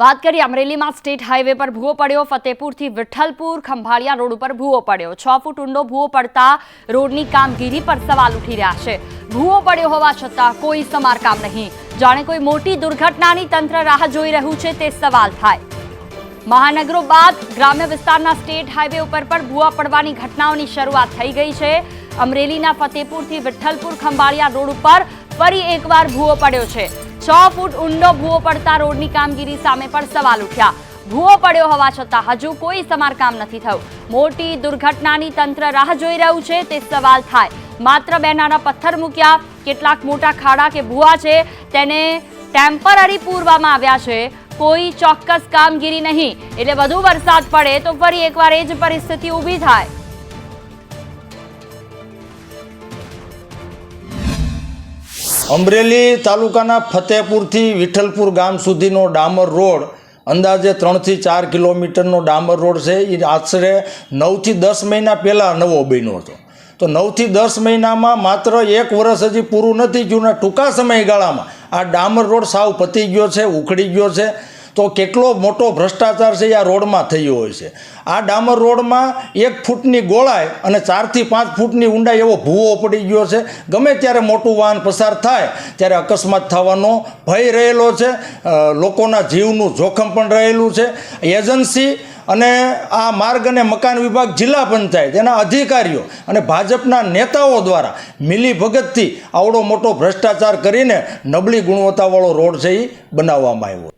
વાત કરીએ અમરેલીમાં સ્ટેટ હાઈવે પર ભૂવો પડ્યો, ફતેપુરથી વિઠ્ઠલપુર, ખંભાળિયા રોડ ઉપર ભૂવો પડ્યો. છ ફૂટ ઊંડો ભૂવો પડતા રોડની કામગીરી પર સવાલ ઉઠી રહ્યા છે. ભૂવો પડ્યો હોવા છતાં કોઈ સમારકામ નહીં. જાણે કોઈ મોટી દુર્ઘટનાની તંત્ર રાહ જોઈ રહ્યું છે તે સવાલ થાય. મહાનગરો બાદ ગ્રામ્ય વિસ્તારના સ્ટેટ હાઈવે ઉપર પણ ભૂવા પડવાની ઘટનાઓની શરૂઆત થઈ ગઈ છે. અમરેલીના ફતેપુરથી વિઠ્ઠલપુર, ખંભાળિયા રોડ ઉપર ફરી એકવાર ભૂવો પડ્યો છે. છ ફૂટ ઊંડો ભૂવો પડતા રોડની કામગીરી સામે પણ સવાલ ઉઠ્યા. ભૂવો પડ્યો હોવા છતાં હજુ કોઈ સમારકામ નથી થયું. મોટી દુર્ઘટનાની તંત્ર રાહ જોઈ રહ્યું છે, તે સવાલ થાય. માત્ર બે નાના પથ્થર મૂક્યા, કેટલાક મોટા ખાડા કે ભૂવા છે, તેને ટેમ્પરરી પૂરવામાં આવ્યા છે. કોઈ ચોક્કસ કામગીરી નહીં. એટલે વધુ વરસાદ પડે તો ફરી એકવાર એ જ પરિસ્થિતિ ઊભી થાય. અમરેલી તાલુકાના ફતેપુરથી વિઠ્ઠલપુર ગામ સુધીનો ડામર રોડ, અંદાજે ત્રણથી ચાર કિલોમીટરનો ડામર રોડ છે. એ આશરે નવથી દસ મહિના પહેલાં નવો બન્યો હતો. તો નવથી દસ મહિનામાં માત્ર એક વર્ષ હજી પૂરું નથી ગયું ટૂંકા સમયગાળામાં આ ડામર રોડ સાવ પતી ગયો છે, ઉખડી ગયો છે. તો કેટલો મોટો ભ્રષ્ટાચાર છે એ આ રોડમાં થયો હોય છે. આ ડામર રોડમાં એક ફૂટની ગોળાઈ અને ચારથી પાંચ ફૂટની ઊંડાઈ એવો ભૂવો પડી ગયો છે. ગમે ત્યારે મોટું વાહન પસાર થાય, ત્યારે અકસ્માત થવાનો ભય રહેલો છે. લોકોના જીવનું જોખમ પણ રહેલું છે. એજન્સી અને આ માર્ગ અને મકાન વિભાગ જિલ્લા પંચાયત, એના અધિકારીઓ અને ભાજપના નેતાઓ દ્વારા મિલી ભગતથી આવડો મોટો ભ્રષ્ટાચાર કરીને નબળી ગુણવત્તાવાળો રોડ છે એ બનાવવામાં આવ્યો